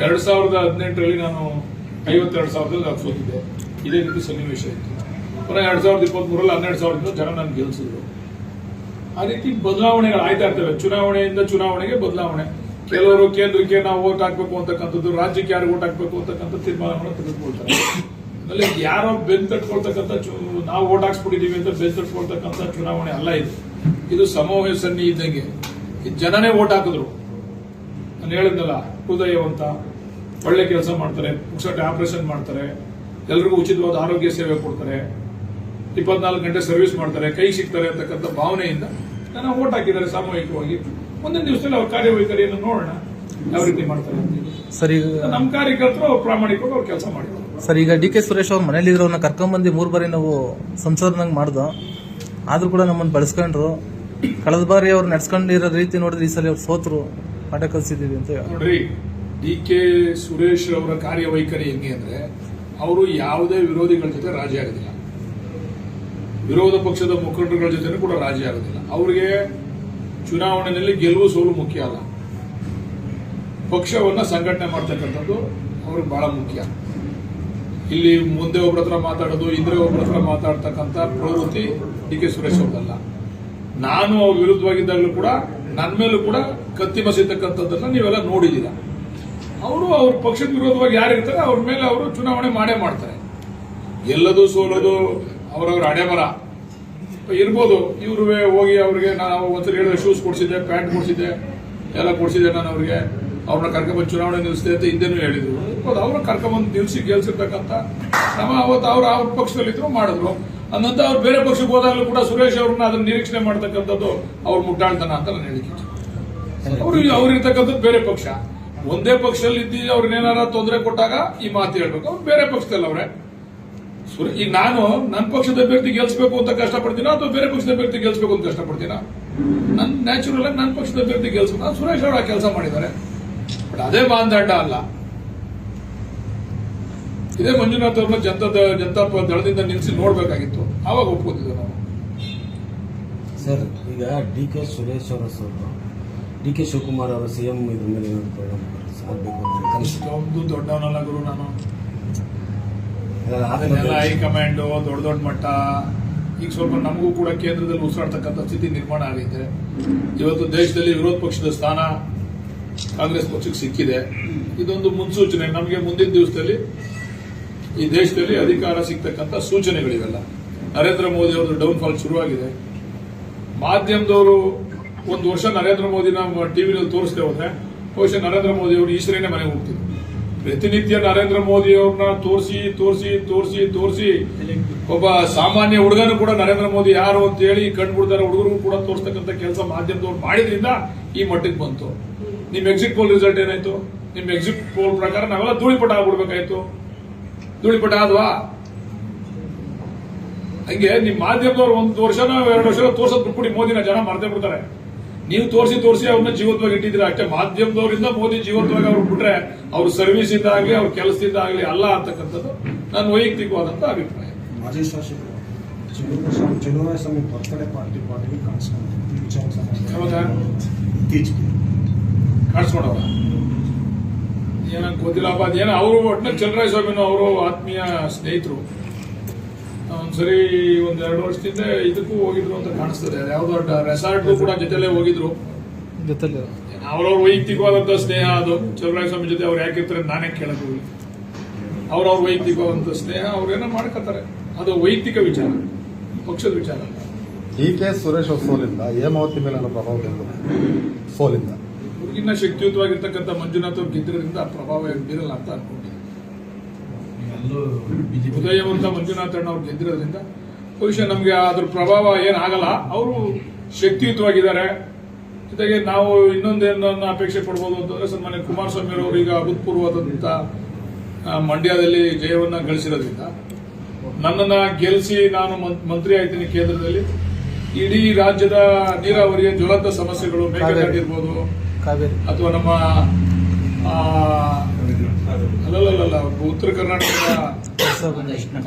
ಎರಡ್ ಸಾವಿರದ ಹದಿನೆಂಟರಲ್ಲಿ ನಾನು ಐವತ್ತೆರಡು ಸಾವಿರದಲ್ಲಿ ಅದು ಸೋತಿದ್ದೆ. ಇದೇ ರೀತಿ ಸನ್ನಿವೇಶ ಇತ್ತು. ಪುನಃ ಎರಡ್ ಸಾವಿರದ ಇಪ್ಪತ್ಮೂರಲ್ಲಿ ಹನ್ನೆರಡು ಸಾವಿರದಿಂದ ಜನ ನಾನು ಗೆಲ್ಲಿಸಿದ್ರು ಆ ರೀತಿ ಬದಲಾವಣೆಗಳು ಆಯ್ತಾ ಇರ್ತವೆ. ಚುನಾವಣೆಯಿಂದ ಚುನಾವಣೆಗೆ ಬದಲಾವಣೆ. ಕೆಲವರು ಕೇಂದ್ರಕ್ಕೆ ನಾವು ಓಟ್ ಹಾಕ್ಬೇಕು ಅಂತಕ್ಕಂಥದ್ದು, ರಾಜ್ಯಕ್ಕೆ ಯಾರು ಓಟ್ ಹಾಕ್ಬೇಕು ಅಂತಕ್ಕಂಥ ತೀರ್ಮಾನವನ್ನು ತೆಗೆದುಕೊಳ್ತಾರೆ. ಆಮೇಲೆ ಯಾರೋ ಬೆನ್ ತಟ್ಕೊಳ್ತಕ್ಕಂಥ ನಾವು ಓಟ್ ಹಾಕ್ಸ್ಬಿಟ್ಟಿದೀವಿ ಅಂತ ಬೆನ್ ತಟ್ಕೊಳ್ತಕ್ಕಂಥ ಚುನಾವಣೆ ಅಲ್ಲ ಇದು. ಇದು ಸಮೂಹ ಸನ್ನಿ ಇದ್ದಂಗೆ. ಜನನೇ ಓಟ್ ಹಾಕಿದ್ರು. ನಾನು ಹೇಳಿದ್ನಲ್ಲ ಹೃದಯವಂತ ಒಳ್ಳೆ ಕೆಲಸ ಮಾಡ್ತಾರೆ ಪುಕ್ಸಟ್ಟೆ ಆಪರೇಷನ್ ಮಾಡ್ತಾರೆ. ಎಲ್ರಿಗೂ ಉಚಿತವಾದ ಆರೋಗ್ಯ ಸೇವೆ ಕೊಡ್ತಾರೆ. ಇಪ್ಪತ್ನಾಲ್ಕು ಗಂಟೆ ಸರ್ವಿಸ್ ಮಾಡ್ತಾರೆ ಕೈ ಸಿಗ್ತಾರೆ ಅಂತಕ್ಕಂಥ ಭಾವನೆಯಿಂದ, ನಾನು ಓಟ್ ಹಾಕಿದ್ದಾರೆ ಸಾಮೂಹಿಕವಾಗಿ. ಮುಂದಿನ ದಿವಸದಲ್ಲಿ ಅವ್ರ ಕಾರ್ಯವೈಖರಿಯನ್ನು ನೋಡೋಣ. ಯಾವ ರೀತಿ ಮಾಡ್ತಾರೆ. ಸರ್ ನಮ್ಮ ಕಾರ್ಯಕರ್ತರು ಅವ್ರು ಪ್ರಾಮಾಣಿಕವಾಗಿ ಅವ್ರು ಕೆಲಸ ಮಾಡಿದ್ರು ಸರ್ ಈಗ ಡಿ ಕೆ ಸುರೇಶ್ ಅವ್ರ ಮನೇಲಿ ಇದ್ರವ್ರನ್ನ ಕರ್ಕೊಂಬಂದು ಮೂರು ಬಾರಿ ನಾವು ಸಂಸದನಂಗೆ ಮಾಡ್ದು. ಆದರೂ ಕೂಡ ನಮ್ಮನ್ನು ಬಳಸ್ಕೊಂಡ್ರು. ಕಳೆದ ಬಾರಿ ಅವ್ರು ನಡ್ಸ್ಕೊಂಡಿರೋ ರೀತಿ ನೋಡಿದ್ರೆ ಈ ಸಲ ಅವ್ರು ಸೋತರು. ಪಾಠ ಕಲಿಸಿದೀವಿ ಅಂತ. ನೋಡ್ರಿ ಡಿ ಕೆ ಸುರೇಶ್ ಅವರ ಕಾರ್ಯವೈಖರಿ ಹೆಂಗೆ ಅಂದರೆ ಅವರು ಯಾವುದೇ ವಿರೋಧಿಗಳ ಜೊತೆ ರಾಜಿ ಆಗೋದಿಲ್ಲ. ವಿರೋಧ ಪಕ್ಷದ ಮುಖಂಡರುಗಳ ಜೊತೆ ಕೂಡ ರಾಜಿ ಆಗೋದಿಲ್ಲ. ಅವರಿಗೆ ಚುನಾವಣೆಯಲ್ಲಿ ಗೆಲುವು ಸೋಲು ಮುಖ್ಯ ಅಲ್ಲ. ಪಕ್ಷವನ್ನ ಸಂಘಟನೆ ಮಾಡ್ತಕ್ಕಂಥದ್ದು ಅವ್ರಿಗೆ ಬಹಳ ಮುಖ್ಯ. ಇಲ್ಲಿ ಮುಂದೆ ಒಬ್ಬರ ಹತ್ರ ಮಾತಾಡೋದು ಹಿಂದೆ ಒಬ್ಬರ ಹತ್ರ ಮಾತಾಡ್ತಕ್ಕಂಥ ಪ್ರವೃತ್ತಿ ಡಿ ಕೆ ಸುರೇಶ್ ಅವರಲ್ಲ ನಾನು ಅವ್ರ ವಿರುದ್ಧವಾಗಿದ್ದಾಗಲೂ ಕೂಡ ನನ್ನ ಮೇಲೂ ಕೂಡ ಕತ್ತಿ ಮಸಿತಕ್ಕಂಥದ್ದನ್ನ ನೀವೆಲ್ಲ ನೋಡಿದ್ದೀರ ಅವರು ಅವ್ರ ಪಕ್ಷದ ವಿರೋಧವಾಗಿ ಯಾರಿರ್ತಾರೆ ಅವ್ರ ಮೇಲೆ ಅವರು ಚುನಾವಣೆ ಮಾಡೇ ಮಾಡ್ತಾರೆ. ಎಲ್ಲದೂ ಸೋಲೋದು ಅವರವ್ರ ಹಣೆಬರ. ಇರ್ಬೋದು. ಇವ್ರು ಹೋಗಿ ಅವ್ರಿಗೆ ನಾನು ಒಂದ್ಸರಿ ಹೇಳಿದ ಶೂಸ್ ಕೊಡಿಸಿದ್ದೆ ಪ್ಯಾಂಟ್ ಕೊಡಿಸಿದ್ದೆ, ಎಲ್ಲ ಕೊಡಿಸಿದ್ದೆ ನಾನು ಅವ್ರಿಗೆ. ಅವ್ರನ್ನ ಕರ್ಕೊಂಡ್ಬಂದು ಚುನಾವಣೆ ನಿಲ್ಲಿಸಿದೆ ಅಂತ ಹಿಂದೆನೂ ಹೇಳಿದ್ರು. ಅವ್ರನ್ನ ಕರ್ಕೊಂಡ್ಬಂದು ನಿಲ್ಲಿಸಿ ಗೆಲ್ಸಿರ್ತಕ್ಕಂಥ ಶ್ರಮ ಅವತ್ತು ಅವ್ರು ಅವ್ರ ಪಕ್ಷದಲ್ಲಿದ್ರು ಮಾಡಿದ್ರು. ಅನ್ನಂತ ಅವ್ರು ಬೇರೆ ಪಕ್ಷಕ್ಕೆ ಹೋದಾಗಲೂ ಕೂಡ ಸುರೇಶ್ ಅವ್ರನ್ನ ಅದನ್ನ ನಿರೀಕ್ಷಣೆ ಮಾಡ್ತಕ್ಕಂಥದ್ದು ಅವ್ರು ಮುಟ್ಟಾಳ್ತನ ಅಂತ ನಾನು ಹೇಳಿಕೆ ಅವರು ಅವ್ರಿರ್ತಕ್ಕಂಥದ್ದು ಬೇರೆ ಪಕ್ಷ. ಒಂದೇ ಪಕ್ಷದಲ್ಲಿ ಇದ್ದು ಅವ್ರನ್ನೇನಾರ ತೊಂದರೆ ಕೊಟ್ಟಾಗ ಈ ಮಾತು ಹೇಳ್ಬೇಕು. ಅವ್ರು ಬೇರೆ ಪಕ್ಷದಲ್ಲಿ ಅವ್ರೆ ಈಗ ನಾನು ನನ್ನ ಪಕ್ಷದ ಅಭ್ಯರ್ಥಿ ಗೆಲ್ಸ್ಬೇಕು ಅಂತ ಕಷ್ಟಪಡ್ತೀನ ಅಥವಾ ಬೇರೆ ಪಕ್ಷದ ಅಭ್ಯರ್ಥಿ ಗೆಲ್ಸ್ಬೇಕು ಅಂತ ಕಷ್ಟಪಡ್ತೀನ? ನನ್ನ ನ್ಯಾಚುರಲ್ ಆಗಿ ನನ್ನ ಪಕ್ಷದ ಅಭ್ಯರ್ಥಿ ಗೆಲ್ಸ್ಬೇಕು ಸುರೇಶ್ ಅವರ ಕೆಲಸ ಮಾಡಿದ್ದಾರೆ. ಬಟ್ ಅದೇ ಮಾನದಂಡ ಅಲ್ಲ. ಇದೇ ಮಂಜುನಾಥ್ ಅವ್ರನ್ನ ಜನತಾ ಜನತಾ ದಳದಿಂದ ನಿಲ್ಲಿಸಿ ನೋಡ್ಬೇಕಾಗಿತ್ತು. ಆವಾಗ ಒಪ್ಕೋತಿದ್ದೆ ನಾವು ಸರ್ ಈಗ ಡಿ ಕೆ ಸುರೇಶ್ ಅವರ ಸರ್ ಡಿ ಕೆ ಶಿವಕುಮಾರ್ ಅವರ ಸಿ ಎಂ ಇದ್ರ ಮೇಲೆ ಏನಾದ್ರು ಪರಿಣಾಮ ಅಂತ ಕನಸು ಅಷ್ಟೊಂದು ದೊಡ್ಡವನಲ್ಲ ಗುರು ನಾನು. ಅದನ್ನೆಲ್ಲ ಹೈಕಮಾಂಡ್ ದೊಡ್ಡ ದೊಡ್ಡ ಮಟ್ಟ ಈಗ ಸ್ವಲ್ಪ ನಮಗೂ ಕೂಡ ಕೇಂದ್ರದಲ್ಲಿ ಉಸಿರಾಡ್ತಕ್ಕಂಥ ಸ್ಥಿತಿ ನಿರ್ಮಾಣ ಆಗಿದೆ. ಇವತ್ತು ದೇಶದಲ್ಲಿ ವಿರೋಧ ಪಕ್ಷದ ಸ್ಥಾನ ಕಾಂಗ್ರೆಸ್ ಪಕ್ಷಕ್ಕೆ ಸಿಕ್ಕಿದೆ. ಇದೊಂದು ಮುನ್ಸೂಚನೆ. ನಮಗೆ ಮುಂದಿನ ದಿವಸದಲ್ಲಿ ಈ ದೇಶದಲ್ಲಿ ಅಧಿಕಾರ ಸಿಗ್ತಕ್ಕಂಥ ಸೂಚನೆಗಳಿವೆಲ್ಲ. ನರೇಂದ್ರ ಮೋದಿ ಅವ್ರದ್ದು ಡೌನ್ಫಾಲ್ ಶುರುವಾಗಿದೆ. ಮಾಧ್ಯಮದವರು ಒಂದು ವರ್ಷ ನರೇಂದ್ರ ಮೋದಿನ ಟಿವಿನಲ್ಲಿ ತೋರಿಸ್ದೆ ಹೋದ್ರೆ ಬಹುಶಃ ನರೇಂದ್ರ ಮೋದಿ ಅವರು ಈಶ್ವರನೇ ಮನೆಗೆ ಹೋಗ್ತಿದ್ರು. ಪ್ರತಿನಿತ್ಯ ನರೇಂದ್ರ ಮೋದಿ ಅವ್ರನ್ನ ತೋರಿಸಿ ತೋರಿಸಿ ತೋರಿಸಿ ತೋರಿಸಿ. ಒಬ್ಬ ಸಾಮಾನ್ಯ ಹುಡುಗನು ಕೂಡ ನರೇಂದ್ರ ಮೋದಿ ಯಾರು ಅಂತ ಹೇಳಿ ಕಂಡುಬಿಡ್ತಾರೆ ಹುಡುಗರು ಕೂಡ ತೋರಿಸ್ತಕ್ಕಂಥ ಕೆಲಸ ಮಾಧ್ಯಮದವ್ರು ಮಾಡಿದ್ರಿಂದ ಈ ಮಟ್ಟಕ್ಕೆ ಬಂತು. ನಿಮ್ಮ ಎಕ್ಸಿಟ್ ಪೋಲ್ ರಿಸಲ್ಟ್ ಏನಾಯ್ತು? ನಿಮ್ಮ ಎಕ್ಸಿಟ್ ಪೋಲ್ ಪ್ರಕಾರ ನಾವೆಲ್ಲ ಧೂಳಿಪಟ ಆಗ್ಬಿಡ್ಬೇಕಾಯ್ತು. ಧೂಳಿಪಟ ಆದ್ವಾ? ಹಂಗೆ ನಿಮ್ಮ ಮಾಧ್ಯಮದವ್ರು ಒಂದು ವರ್ಷನೋ ಎರಡು ವರ್ಷ ತೋರ್ಸೋದ್ ಬಿಟ್ಬಿಡಿ ಮೋದಿನ ಜನ ಮರ್ತೇ ಬಿಡ್ತಾರೆ. ನೀವು ತೋರಿಸಿ ತೋರಿಸಿ ಅವ್ರನ್ನ ಜೀವಂತವಾಗಿ ಇಟ್ಟಿದ್ದೀರಾ. ಅಷ್ಟೇ ಮಾಧ್ಯಮದವರಿಂದ ಮೋದಿ ಜೀವಂತವಾಗಿ ಅವ್ರು ಬಿಟ್ರೆ ಅವ್ರ ಸರ್ವಿಸ್ ಇಂದ ಆಗ್ಲಿ ಅವ್ರ ಕೆಲಸದಿಂದ ಆಗ್ಲಿ ಅಲ್ಲ ಅಂತಕ್ಕಂಥದ್ದು ನನ್ನ ವೈಯಕ್ತಿಕವಾದಂತ ಅಭಿಪ್ರಾಯ. ಮಾಜಿ ಶಾಸಕರು ಚಲುವರಾಯ ಸ್ವಾಮಿ ಬರ್ತಡೇ ಪಾರ್ಟಿ ಪಾರ್ಟಿಗೆ ಕಾಣಿಸ್ಕೊಂಡು ಕಾಣಿಸ್ಕೊಂಡವ್ರ? ಏನಂತ ಗೊತ್ತಿಲ್ಲಪ್ಪ ಅದೇನೋ ಅವರು ಒಟ್ಟಿನ ಚಂದ್ರಾಯ ಸ್ವಾಮಿನೂ ಅವರು ಆತ್ಮೀಯ ಸ್ನೇಹಿತರು. ಒಂದ್ಸರಿ ಒಂದ್ ಎರಡು ವರ್ಷದಿಂದ ಇದಕ್ಕೂ ಹೋಗಿದ್ರು ಅಂತ ಕಾಣಿಸ್ತದೆ. ಯಾವ್ದೋ ರೆಸಾರ್ಟ್ಗೂ ಕೂಡ ಜೊತೆಲೇ ಹೋಗಿದ್ರು. ಜೊತೆ ಅವ್ರವ್ರ ವೈಯಕ್ತಿಕವಾದಂತ ಸ್ನೇಹ ಅದು. ಚಲರಾಯ ಸ್ವಾಮಿ ಜೊತೆ ಅವ್ರು ಯಾಕಿರ್ತಾರೆ ನಾನೇ ಕೇಳಕ್ ಹೋಗಿ ಅವ್ರವ್ರ ವೈಯಕ್ತಿಕವಾದಂತ ಸ್ನೇಹ ಅವ್ರೇನೋ ಮಾಡ್ಕೋತಾರೆ. ಅದು ವೈಯಕ್ತಿಕ ವಿಚಾರ. ಪಕ್ಷದ ವಿಚಾರ. ಅಲ್ಲ. ಡಿ ಕೆ ಸುರೇಶ್ ಅವ್ರ ಸೋಲಿಂದ ಹೇಮಾವತಿ ಮೇಲೆ ಪ್ರಭಾವ ಬೀರ್ತದೆ ಸೋಲಿಂದ. ಇನ್ನ ಶಕ್ತಿಯುತವಾಗಿರ್ತಕ್ಕಂಥ ಮಂಜುನಾಥ್ ಅವ್ರು ಗೆದ್ದಿರೋದ್ರಿಂದ ಪ್ರಭಾವ ಬೀರಲ್ಲ ಅಂತ ಅನ್ಕೊಂಡಿದ್ದೀನಿ ಉದಯವಂತ ಮಂಜುನಾಥ್ ಅಣ್ಣ ಅವ್ರು ಗೆದ್ದಿರೋದ್ರಿಂದ ಬಹುಶಃ ನಮ್ಗೆ ಅದ್ರ ಪ್ರಭಾವ ಏನಾಗಲ್ಲ. ಅವರು ಶಕ್ತಿಯುತವಾಗಿದ್ದಾರೆ. ಜೊತೆಗೆ ನಾವು ಇನ್ನೊಂದೇನನ್ನ ಅಪೇಕ್ಷೆ ಪಡ್ಬೋದು ಅಂತಂದ್ರೆ ಸನ್ಮಾನ್ಯ ಕುಮಾರಸ್ವಾಮಿ ಅವರು ಈಗ ಅಭೂತಪೂರ್ವವಾದಂತ ಮಂಡ್ಯದಲ್ಲಿ ಜಯವನ್ನ ಗಳಿಸಿರೋದ್ರಿಂದ ನನ್ನನ್ನ ಗೆಲ್ಲಿಸಿ ನಾನು ಮಂತ್ರಿ ಆಯ್ತೀನಿ ಕೇಂದ್ರದಲ್ಲಿ. ಇಡೀ ರಾಜ್ಯದ ನೀರಾವರಿಯ ಜ್ವಲಂತ ಸಮಸ್ಯೆಗಳು ಮೇಘದಾಟಿರ್ಬೋದು ಅಥವಾ ನಮ್ಮ ಉತ್ತರ ಕರ್ನಾಟಕದ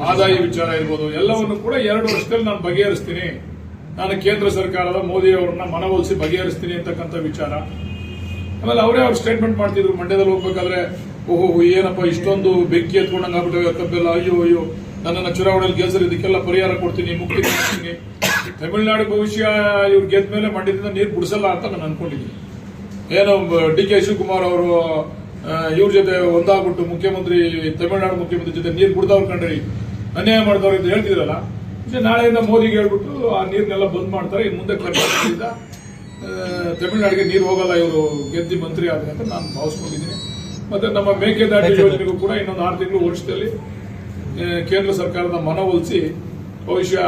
ಆದಾಯ ವಿಚಾರ ಇರ್ಬೋದು, ಎಲ್ಲವನ್ನು ಕೂಡ ಎರಡು ವರ್ಷದಲ್ಲಿ ನಾನು ಬಗೆಹರಿಸ್ತೀನಿ. ನಾನು ಕೇಂದ್ರ ಸರ್ಕಾರದ ಮೋದಿ ಅವರನ್ನ ಮನವೊಲಿಸಿ ಬಗೆಹರಿಸ್ತೀನಿ ಅಂತಕ್ಕಂಥ ವಿಚಾರ. ಆಮೇಲೆ ಅವರೇ ಅವ್ರು ಸ್ಟೇಟ್ಮೆಂಟ್ ಮಾಡ್ತಿದ್ರು, ಮಂಡ್ಯದಲ್ಲಿ ಹೋಗ್ಬೇಕಾದ್ರೆ, ಓಹೋ ಏನಪ್ಪ, ಇಷ್ಟೊಂದು ಬೆಂಕಿ ಎತ್ಕೊಂಡಂಗೆ ಆಗ್ಬಿಟ್ಟು ಕಬ್ಬೆಲ್ಲ, ಅಯ್ಯೋ ಅಯ್ಯೋ, ನನ್ನನ್ನು ಚುನಾವಣೆಯಲ್ಲಿ ಗೆಲ್ಸರು, ಇದಕ್ಕೆಲ್ಲ ಪರಿಹಾರ ಕೊಡ್ತೀನಿ, ಮುಕ್ತಿ ಕೊಡ್ತೀನಿ. ತಮಿಳುನಾಡು ಭವಿಷ್ಯ ಇವ್ರು ಗೆದ್ದ ಮೇಲೆ ಮಂಡ್ಯದಿಂದ ನೀರು ಬಿಡಿಸಲ್ಲ ಅಂತ ನಾನು ಅನ್ಕೊಂಡಿದ್ದೀನಿ. ಏನೋ, ಡಿ ಕೆ ಶಿವಕುಮಾರ್ ಅವರು ಇವ್ರ ಜೊತೆ ಒಂದಾಗ್ಬಿಟ್ಟು ಮುಖ್ಯಮಂತ್ರಿ ತಮಿಳುನಾಡು ಮುಖ್ಯಮಂತ್ರಿ ಜೊತೆ ನೀರ್ ಕುಡ್ದವ್ರು ಕಂಡ್ರಿ ಅನ್ಯಾಯ ಮಾಡ್ದವ್ರು ಅಂತ ಹೇಳ್ತಿದ್ರಲ್ಲ ನಾಳೆಯಿಂದ ಮೋದಿಗೆ ಹೇಳ್ಬಿಟ್ಟು ಆ ನೀರ್ನೆಲ್ಲ ಬಂದ್ ಮಾಡ್ತಾರೆ ಇನ್ನು ಮುಂದೆ ಕರ್ನಾಟಕದಿಂದ ತಮಿಳುನಾಡಿಗೆ ನೀರು ಹೋಗಲ್ಲ ಇವರು ಗೆದ್ದಿ ಮಂತ್ರಿ ಆದ್ರೆ ಅಂತ ನಾನು ಭಾವಿಸ್ಕೊಂಡಿದ್ದೀನಿ. ಮತ್ತೆ ನಮ್ಮ ಮೇಕೆದಾಟಿ ಯೋಜನೆಗೂ ಕೂಡ ಇನ್ನೊಂದು ಆರು ತಿಂಗಳು ವರ್ಷದಲ್ಲಿ ಕೇಂದ್ರ ಸರ್ಕಾರದ ಮನವೊಲಿಸಿ ಬಹುಶಃ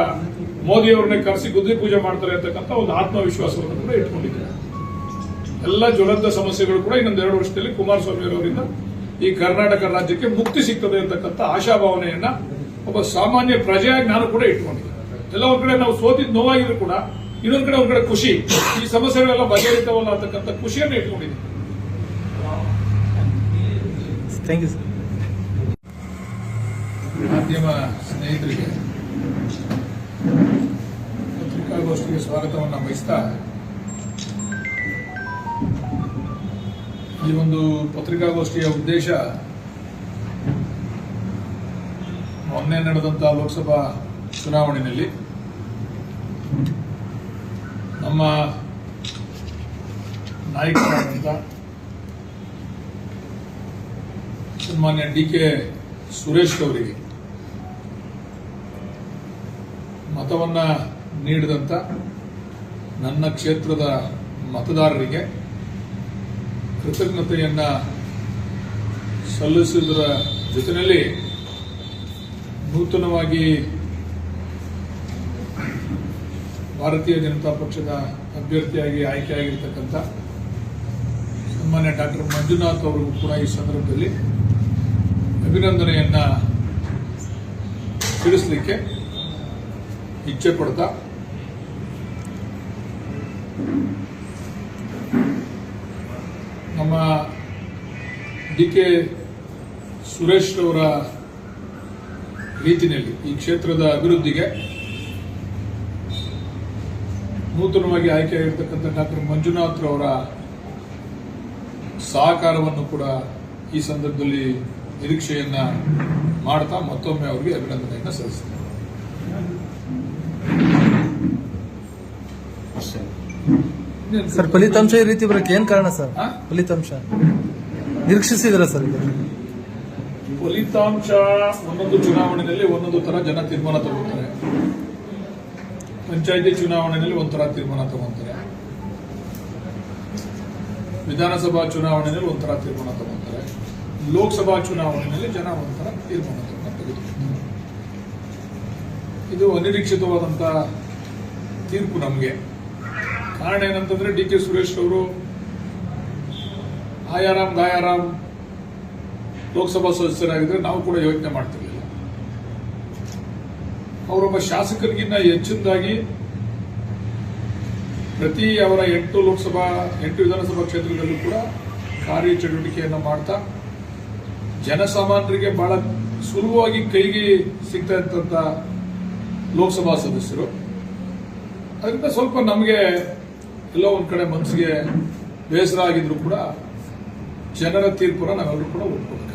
ಮೋದಿಯವ್ರನ್ನೇ ಕರೆಸಿ ಗುದ್ದಿ ಪೂಜೆ ಮಾಡ್ತಾರೆ ಅಂತಕ್ಕಂಥ ಒಂದು ಆತ್ಮವಿಶ್ವಾಸವನ್ನು ಕೂಡ ಇಟ್ಕೊಂಡಿದ್ದೀನಿ. ಎಲ್ಲ ಜ್ವಲಂತ ಸಮಸ್ಯೆಗಳು ಕೂಡ ಇನ್ನೊಂದು ಎರಡು ವರ್ಷದಲ್ಲಿ ಕುಮಾರಸ್ವಾಮಿ ಅವರಿಂದ ಈ ಕರ್ನಾಟಕ ರಾಜ್ಯಕ್ಕೆ ಮುಕ್ತಿ ಸಿಗ್ತದೆ ಅಂತಕ್ಕಂಥ ಆಶಾಭಾವನೆಯನ್ನ ಒಬ್ಬ ಸಾಮಾನ್ಯ ಪ್ರಜೆಯಾಗಿ ನಾನು ಕೂಡ ಇಟ್ಕೊಂಡಿದ್ದೆ. ಎಲ್ಲ ಒಂದ್ ಕಡೆ ನಾವು ಸೋತಿದ್ ನೋವಾಗಿದ್ರು ಕೂಡ ಇನ್ನೊಂದ್ ಕಡೆ ಒಂದ್ ಕಡೆ ಖುಷಿ. ಈ ಸಮಸ್ಯೆಗಳೆಲ್ಲ ಬಗೆಹರಿತವಲ್ಲ ಅಂತಕ್ಕಂಥ ಖುಷಿಯನ್ನ ಇಟ್ಕೊಂಡಿದ್ದೀನಿ ಮಾಧ್ಯಮ ಸ್ನೇಹಿತರಿಗೆ ಪತ್ರಿಕಾಗೋಷ್ಠಿಗೆ ಸ್ವಾಗತವನ್ನು ಬಯಸ್ತಾ ಈ ಒಂದು ಪತ್ರಿಕಾಗೋಷ್ಠಿಯ ಉದ್ದೇಶ ಮೊನ್ನೆ ನಡೆದಂತಹ ಲೋಕಸಭಾ ಚುನಾವಣೆಯಲ್ಲಿ ನಮ್ಮ ನಾಯಕರಾದಂಥ ಸನ್ಮಾನ್ಯ ಡಿ ಕೆ ಸುರೇಶ್ ಅವರಿಗೆ ಮತವನ್ನ ನೀಡಿದಂತ ನನ್ನ ಕ್ಷೇತ್ರದ ಮತದಾರರಿಗೆ ಕೃತಜ್ಞತೆಯನ್ನ ಸಲ್ಲಿಸುವುದರ ಜೊತೆಯಲ್ಲಿ ನೂತನವಾಗಿ ಭಾರತೀಯ ಜನತಾ ಪಕ್ಷದ ಅಭ್ಯರ್ಥಿಯಾಗಿ ಆಯ್ಕೆಯಾಗಿರ್ತಕ್ಕಂಥ ಸನ್ಮಾನ್ಯ ಡಾಕ್ಟರ್ ಮಂಜುನಾಥ್ ಅವರು ಕೂಡ ಈ ಸಂದರ್ಭದಲ್ಲಿ ಅಭಿನಂದನೆಯನ್ನ ತಿಳಿಸಲಿಕ್ಕೆ ಇಚ್ಛೆ ಪಡ್ತಾ ನಮ್ಮ ಡಿ ಕೆ ಸುರೇಶ್ ಅವರ ರೀತಿಯಲ್ಲಿ ಈ ಕ್ಷೇತ್ರದ ಅಭಿವೃದ್ಧಿಗೆ ನೂತನವಾಗಿ ಆಯ್ಕೆಯಾಗಿರ್ತಕ್ಕಂಥ ಡಾಕ್ಟರ್ ಮಂಜುನಾಥ್ ಅವರ ಸಹಕಾರವನ್ನು ಕೂಡ ಈ ಸಂದರ್ಭದಲ್ಲಿ ನಿರೀಕ್ಷೆಯನ್ನ ಮಾಡ್ತಾ ಮತ್ತೊಮ್ಮೆ ಅವರಿಗೆ ಅಭಿನಂದನೆಯನ್ನು ಸಲ್ಲಿಸ್ತಾರೆ ಸರ್ ಫಲಿತಾಂಶ ಈ ರೀತಿ ಬರಕ್ಕೆ ಏನ್ ಕಾರಣ ಸರ್? ಫಲಿತಾಂಶ. ನಿರೀಕ್ಷಿಸಿದ್ರ ಸರ್ ಫಲಿತಾಂಶ ಒಂದೊಂದು ಚುನಾವಣೆಯಲ್ಲಿ ಒಂದೊಂದು ತರ ಜನ ತೀರ್ಮಾನ ತಗೊಳ್ತಾರೆ. ಪಂಚಾಯತಿ ಚುನಾವಣೆಯಲ್ಲಿ ಒಂಥರ ತೀರ್ಮಾನ ತಗೊಂತಾರೆ ವಿಧಾನಸಭಾ ಚುನಾವಣೆಯಲ್ಲಿ ಒಂಥರ ತೀರ್ಮಾನ ತಗೊಂತಾರೆ ಲೋಕಸಭಾ ಚುನಾವಣೆಯಲ್ಲಿ ಜನ ಒಂಥರ ತೀರ್ಮಾನ ತೆಗೆದುಕೊಳ್ತಾರೆ ಇದು ಅನಿರೀಕ್ಷಿತವಾದಂತ ತೀರ್ಪು ನಮಗೆ. ಕಾರಣ ಏನಂತಂದ್ರೆ ಡಿ ಕೆ ಸುರೇಶ್ ಅವರು ಆಯಾರಾಮ್ ಗಾಯಾರಾಮ್ ಲೋಕಸಭಾ ಸದಸ್ಯರಾಗಿದ್ರೆ ನಾವು ಕೂಡ ಯೋಚನೆ ಮಾಡ್ತಿರ್ಲಿಲ್ಲ ಅವರೊಬ್ಬ ಶಾಸಕರಿಗಿಂತ ಹೆಚ್ಚಿನದಾಗಿ ಪ್ರತಿ ಅವರ ಎಂಟು ಲೋಕಸಭಾ, ಎಂಟು ವಿಧಾನಸಭಾ ಕ್ಷೇತ್ರದಲ್ಲೂ ಕೂಡ ಕಾರ್ಯಚಟುವಟಿಕೆಯನ್ನು ಮಾಡ್ತಾ, ಜನಸಾಮಾನ್ಯರಿಗೆ ಬಹಳ ಸುಲಭವಾಗಿ ಕೈಗೆ ಸಿಗ್ತಾ ಇದ್ದಂತ ಲೋಕಸಭಾ ಸದಸ್ಯರು. ಅದರಿಂದ ಸ್ವಲ್ಪ ನಮಗೆ ಎಲ್ಲೋ ಒಂದು ಕಡೆ ಮನಸ್ಸಿಗೆ ಬೇಸರ ಆಗಿದ್ರು ಕೂಡ ಜನರ ತೀರ್ಪನ್ನ ನಾವೆಲ್ಲರೂ ಕೂಡ ಒಪ್ಕೋಬೇಕಾಗ್ತದೆ